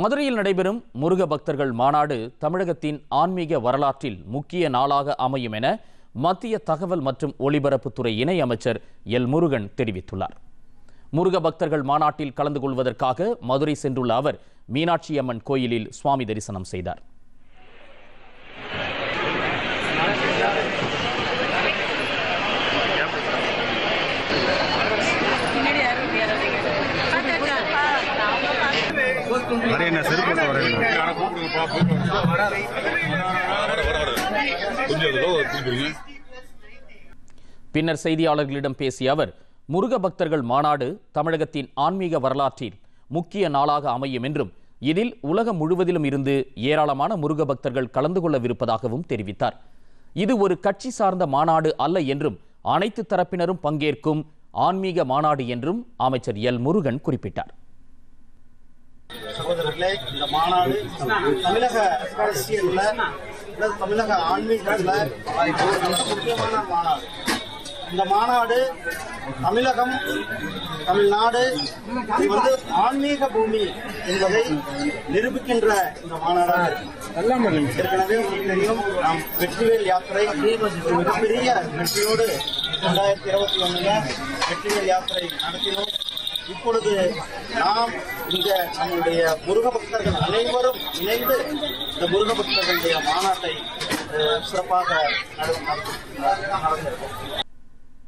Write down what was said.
மதுரையில் நடைபெறும் முருக பக்தர்கள் மாநாடு தமிழகத்தின் ஆன்மீக வரலாற்றில் முக்கிய நாளாக அமையும் என மத்திய தகவல் மற்றும் ஒலிபரப்புத்துறை இணை அமைச்சர் எல் முருகன் தெரிவித்துள்ளார். முருக பக்தர்கள் மாநாட்டில் கலந்து கொள்வதற்காக மதுரை சென்றுள்ள அவர் மீனாட்சி அம்மன் கோயிலில் சுவாமி தரிசனம் செய்தார். என்ன செருப்பு பின்னர் செய்தியாளர்களிடம் பேசிய அவர் முருக பக்தர்கள் மாநாடு தமிழகத்தின் ஆன்மீக வரலாற்றில் முக்கிய நாளாக அமையும் என்றும் இதில் உலகம் முழுவதிலும் இருந்து ஏராளமான முருக பக்தர்கள் கலந்து கொள்ளவிருப்பதாகவும் தெரிவித்தார். இது ஒரு கட்சி சார்ந்த மாநாடு அல்ல என்றும் அனைத்து தரப்பினரும் பங்கேற்கும் ஆன்மீக மாநாடு என்றும் அமைச்சர் எல் முருகன் குறிப்பிட்டார். சகோதரர்களே இந்த மாநாடு தமிழக அரசியல்ல அல்லது தமிழக ஆன்மீகத்துல முக்கியமான மாநாடு இந்த மாநாடு தமிழகம் தமிழ்நாடு இது வந்து ஆன்மீக பூமி என்பதை நிரூபிக்கின்ற இந்த மாநாடாக இருக்கு. ஏற்கனவே உங்களுக்கு தெரியும் நாம் வெற்றிவேல் யாத்திரை மிகப்பெரிய வெற்றியோடு ரெண்டாயிரத்தி இருபத்தி ஒண்ணுல வெற்றிவேல் யாத்திரை நடத்தினோம் இப்பொழுது நாம் இங்க நம்முடைய முருக பக்தர்கள் அனைவரும் இணைந்து இந்த முருக பக்தர்களுடைய மாநாட்டை சிறப்பாக நட- நடத்தி-